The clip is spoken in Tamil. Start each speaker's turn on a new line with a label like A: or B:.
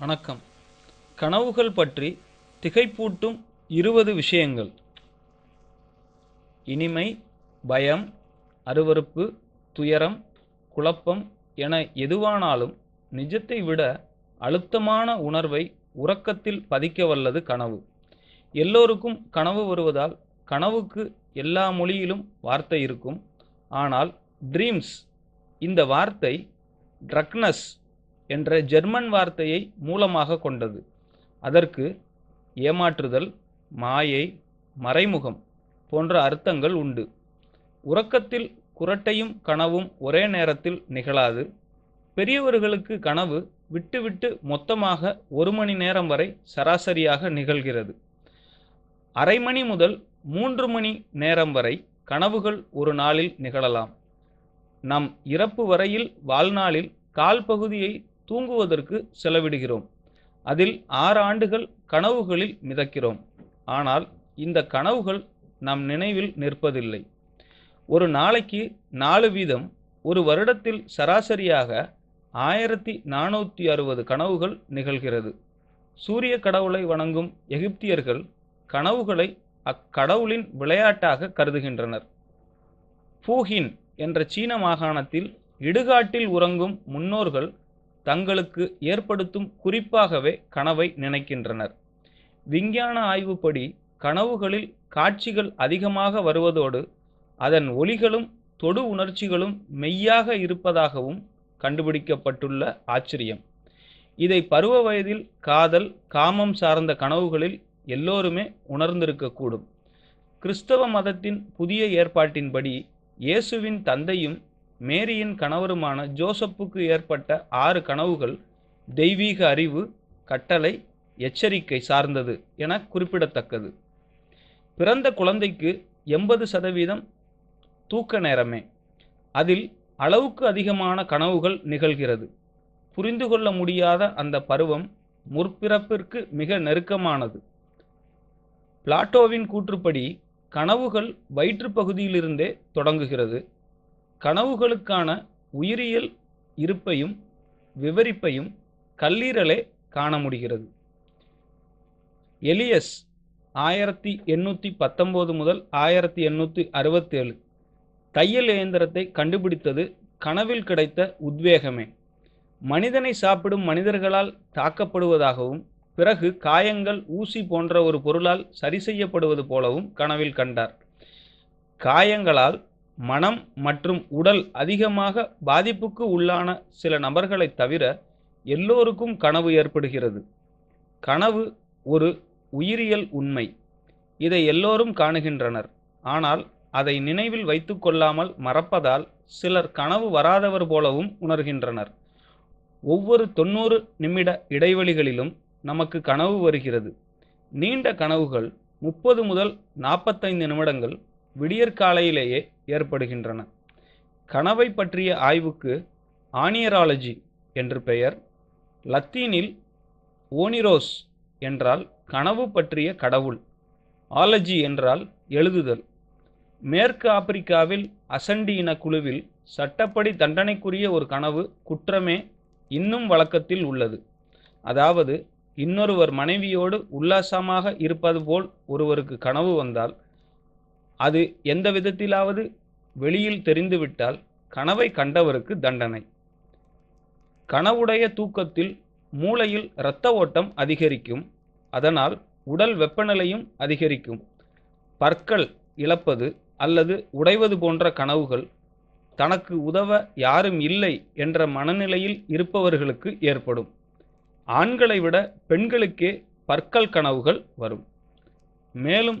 A: வணக்கம். கனவுகள் பற்றி திகைப்பூட்டும் இருபது விஷயங்கள். இனிமை பயம் அருவருப்பு துயரம் குழப்பம் என எதுவானாலும் நிஜத்தை விட அழுத்தமான உணர்வை உறக்கத்தில் பதிக்க வல்லது கனவு. எல்லோருக்கும் கனவு வருவதால் கனவுக்கு எல்லா மொழியிலும் வார்த்தை இருக்கும். ஆனால் ட்ரீம்ஸ் இந்த வார்த்தை ட்ரக்னஸ் என்ற ஜெர்மன் வார்த்தையை மூலமாக கொண்டது. அதற்கு ஏமாற்றுதல் மாயை மறைமுகம் போன்ற அர்த்தங்கள் உண்டு. உறக்கத்தில் குரட்டையும் கனவும் ஒரே நேரத்தில் நிகழாது. பெரியவர்களுக்கு கனவு விட்டுவிட்டு மொத்தமாக ஒரு மணி நேரம் வரை சராசரியாக நிகழ்கிறது. அரை மணி முதல் மூன்று மணி நேரம் வரை கனவுகள் ஒரு நாளில் நிகழலாம். நம் இறப்பு வரையில் வாழ்நாளில் கால் பகுதியை தூங்குவதற்கு செலவிடுகிறோம். அதில் ஆறு ஆண்டுகள் கனவுகளில் மிதக்கிறோம். ஆனால் இந்த கனவுகள் நம் நினைவில் நிற்பதில்லை. ஒரு நாளைக்கு நாலு வீதம் ஒரு வருடத்தில் சராசரியாக ஆயிரத்தி நானூற்றி அறுபது கனவுகள் நிகழ்கிறது. சூரிய கடவுளை வணங்கும் எகிப்தியர்கள் கனவுகளை அக்கடவுளின் விளையாட்டாக கருதுகின்றனர். பூஹின் என்ற சீன மாகாணத்தில் இடுகாட்டில் உறங்கும் முன்னோர்கள் தங்களுக்கு ஏற்படுத்தும் குறிப்பாகவே கனவை நினைக்கின்றனர். விஞ்ஞான ஆய்வுப்படி கனவுகளில் காட்சிகள் அதிகமாக வருவதோடு அதன் ஒளிகளும் தொடு உணர்ச்சிகளும் மெய்யாக இருப்பதாகவும் கண்டுபிடிக்கப்பட்டுள்ள ஆச்சரியம். இதை பருவ வயதில் காதல் காமம் சார்ந்த கனவுகளில் எல்லோருமே உணர்ந்திருக்கக்கூடும். கிறிஸ்தவ மதத்தின் புதிய ஏற்பாட்டின்படி இயேசுவின் தந்தையும் மேரியின் கணவருமான ஜோசப்புக்கு ஏற்பட்ட ஆறு கனவுகள் தெய்வீக அறிவு கட்டளை எச்சரிக்கை சார்ந்தது என குறிப்பிடத்தக்கது. பிறந்த குழந்தைக்கு எண்பது சதவீதம் தூக்க நேரமே. அதில் அளவுக்கு அதிகமான கனவுகள் நிகழ்கிறது. புரிந்து கொள்ள முடியாத அந்த பருவம் முற்பிறப்பிற்கு மிக நெருக்கமானது. பிளாட்டோவின் கூற்றுப்படி கனவுகள் வயிற்று பகுதியிலிருந்தே தொடங்குகிறது. கனவுகளுக்கான உயிரியல் இருப்பையும் விவரிப்பையும் கல்லீரலே காண முடிகிறது. எலியஸ் ஆயிரத்தி எண்ணூற்றி பத்தொம்போது முதல் ஆயிரத்தி எண்ணூற்றி அறுபத்தேழு. தையல் இயந்திரத்தை கண்டுபிடித்தது கனவில் கிடைத்த உத்வேகமே. மனிதனை சாப்பிடும் மனிதர்களால் தாக்கப்படுவதாகவும் பிறகு காயங்கள் ஊசி போன்ற ஒரு பொருளால் சரி செய்யப்படுவது போலவும் கனவில் கண்டார். காயங்களால் மனம் மற்றும் உடல் அதிகமாக பாதிப்புக்கு உள்ளான சில நபர்களைத் தவிர எல்லோருக்கும் கனவு ஏற்படுகிறது. கனவு ஒரு உயிரியல் உண்மை. இதை எல்லோரும் காணுகின்றனர். ஆனால் அதை நினைவில் வைத்து கொள்ளாமல் மறப்பதால் சிலர் கனவு வராதவர் போலவும் உணர்கின்றனர். ஒவ்வொரு தொண்ணூறு நிமிட இடைவெளிகளிலும் நமக்கு கனவு வருகிறது. நீண்ட கனவுகள் முப்பது முதல் நாற்பத்தைந்து நிமிடங்கள் விடியற்காலையிலேயே ஏற்படுகின்றன. கனவை பற்றிய ஆய்வுக்கு ஆனியராலஜி என்று பெயர். லத்தீனில் ஓனிரோஸ் என்றால் கனவு பற்றிய கடவுள். ஆலஜி என்றால் எழுதுதல். மேற்கு ஆப்பிரிக்காவில் அசண்டி இன குழுவில் சட்டப்படி தண்டனைக்குரிய ஒரு கனவு குற்றமே இன்னும் வழக்கத்தில் உள்ளது. அதாவது இன்னொருவர் மனைவியோடு உல்லாசமாக இருப்பது போல் ஒருவருக்கு கனவு வந்தால் அது எந்த விதத்திலாவது வெளியில் தெரிந்துவிட்டால் கனவை கண்டவருக்கு தண்டனை. கனவுடைய தூக்கத்தில் மூளையில் இரத்த ஓட்டம் அதிகரிக்கும். அதனால் உடல் வெப்பநிலையும் அதிகரிக்கும். பற்கள் இழப்பது அல்லது உடைவது போன்ற கனவுகள் தனக்கு உதவ யாரும் இல்லை என்ற மனநிலையில் இருப்பவர்களுக்கு ஏற்படும். ஆண்களை விட பெண்களுக்கே பற்கள் கனவுகள் வரும். மேலும்